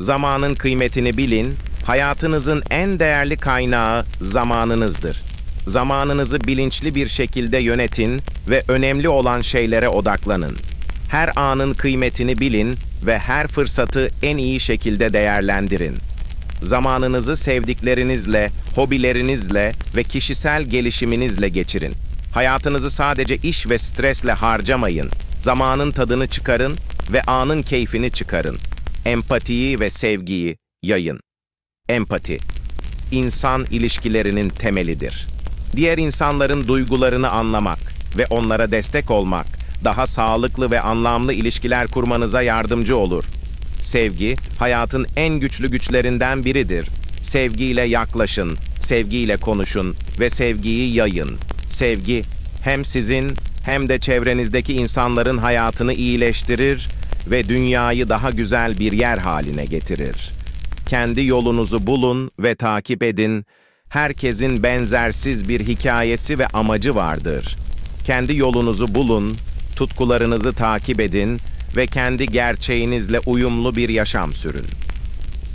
Zamanın kıymetini bilin, hayatınızın en değerli kaynağı zamanınızdır. Zamanınızı bilinçli bir şekilde yönetin ve önemli olan şeylere odaklanın. Her anın kıymetini bilin ve her fırsatı en iyi şekilde değerlendirin. Zamanınızı sevdiklerinizle, hobilerinizle ve kişisel gelişiminizle geçirin. Hayatınızı sadece iş ve stresle harcamayın. Zamanın tadını çıkarın ve anın keyfini çıkarın. Empatiyi ve sevgiyi yayın. Empati, insan ilişkilerinin temelidir. Diğer insanların duygularını anlamak ve onlara destek olmak, daha sağlıklı ve anlamlı ilişkiler kurmanıza yardımcı olur. Sevgi, hayatın en güçlü güçlerinden biridir. Sevgiyle yaklaşın, sevgiyle konuşun ve sevgiyi yayın. Sevgi, hem sizin hem de çevrenizdeki insanların hayatını iyileştirir ve dünyayı daha güzel bir yer haline getirir. Kendi yolunuzu bulun ve takip edin. Herkesin benzersiz bir hikayesi ve amacı vardır. Kendi yolunuzu bulun, tutkularınızı takip edin ve kendi gerçeğinizle uyumlu bir yaşam sürün.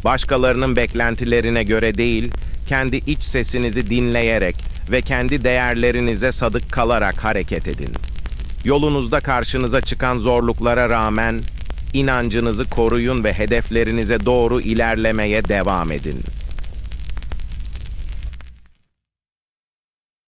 Başkalarının beklentilerine göre değil, kendi iç sesinizi dinleyerek ve kendi değerlerinize sadık kalarak hareket edin. Yolunuzda karşınıza çıkan zorluklara rağmen inancınızı koruyun ve hedeflerinize doğru ilerlemeye devam edin.